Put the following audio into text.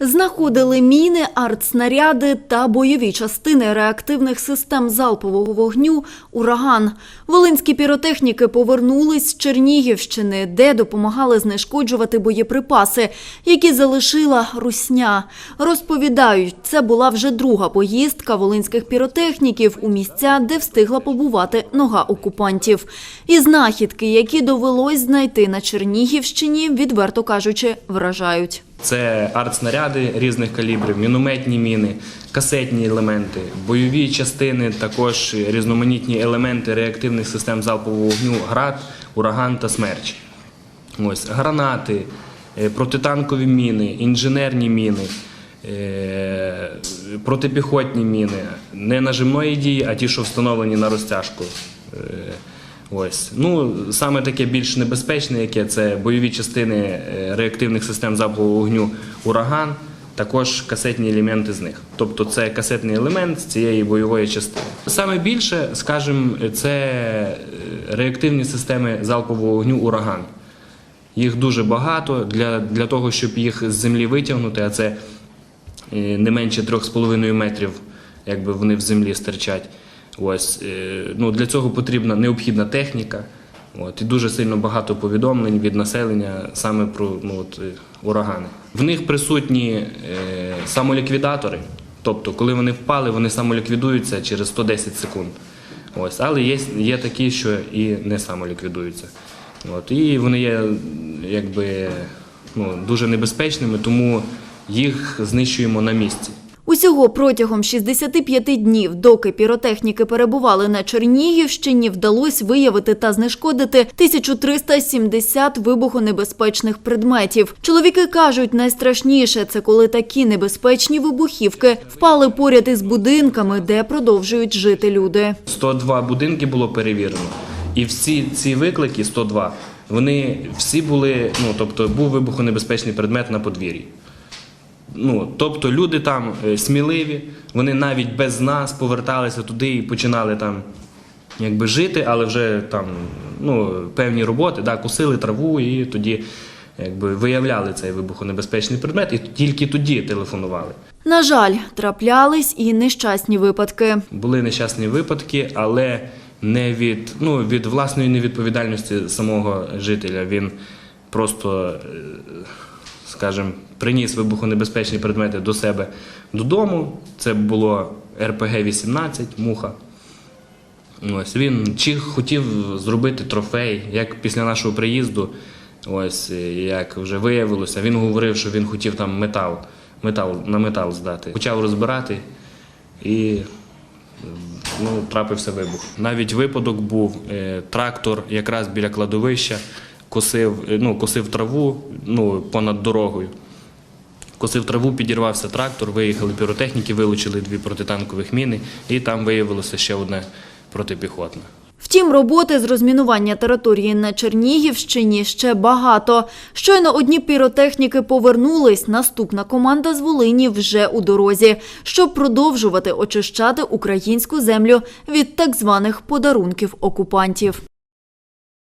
Знаходили міни, артснаряди та бойові частини реактивних систем залпового вогню «Ураган». Волинські піротехніки повернулись з Чернігівщини, де допомагали знешкоджувати боєприпаси, які залишила русня. Розповідають, це була вже друга поїздка волинських піротехніків у місця, де встигла побувати нога окупантів. І знахідки, які довелось знайти на Чернігівщині, відверто кажучи, вражають. Це артснаряди різних калібрів, мінометні міни, касетні елементи, бойові частини, також різноманітні елементи реактивних систем залпового вогню, град, ураган та смерч. Ось гранати, е, протитанкові міни, інженерні міни, е, протипіхотні міни, не нажимної дії, а ті, що встановлені на розтяжку. Ось. Ну, саме таке більш небезпечне, яке це бойові частини е, реактивних систем залпового вогню ураган, також касетні елементи з них. Тобто це касетний елемент цієї бойової частини. Саме більше, скажімо, це е, реактивні системи залпового вогню ураган. Їх дуже багато для, для того, щоб їх з землі витягнути, а це е, не менше 3,5 метрів, якби вони в землі стирчать. Ось, е, ну, для цього потрібна необхідна техніка. От, і дуже сильно багато повідомлень від населення саме про ну, от, е, урагани. В них присутні е, самоліквідатори, тобто, коли вони впали, вони самоліквідуються через 110 секунд. Ось, але є, є такі, що і не самоліквідуються. От, і вони є якби, ну, дуже небезпечними, тому їх знищуємо на місці. Усього протягом 65 днів, доки піротехніки перебували на Чернігівщині, вдалося виявити та знешкодити 1370 вибухонебезпечних предметів. Чоловіки кажуть, найстрашніше це коли такі небезпечні вибухівки впали поряд із будинками, де продовжують жити люди. 102 будинки було перевірено. І всі ці виклики 102, вони всі були, ну тобто був вибухонебезпечний предмет на подвір'ї. Ну, тобто люди там е, сміливі, вони навіть без нас поверталися туди і починали там якби жити, але вже там ну, певні роботи, да, кусили траву і тоді якби виявляли цей вибухонебезпечний предмет, і тільки тоді телефонували. На жаль, траплялись і нещасні випадки. Були нещасні випадки, але не від, ну, від власної невідповідальності самого жителя. Він просто, е, скажімо, приніс вибухонебезпечні предмети до себе додому. Це було РПГ-18, муха. Ось він чи хотів зробити трофей, як після нашого приїзду, ось як вже виявилося, він говорив, що він хотів там метал, метал на метал здати. Почав розбирати і ну, трапився вибух. Навіть випадок був е, трактор якраз біля кладовища, косив, ну, косив траву ну, понад дорогою. Косив траву, підірвався трактор, виїхали піротехніки, вилучили дві протитанкових міни, і там виявилося ще одне протипіхотне. Втім, роботи з розмінування території на Чернігівщині ще багато. Щойно одні піротехніки повернулись, наступна команда з Волині вже у дорозі, щоб продовжувати очищати українську землю від так званих подарунків окупантів.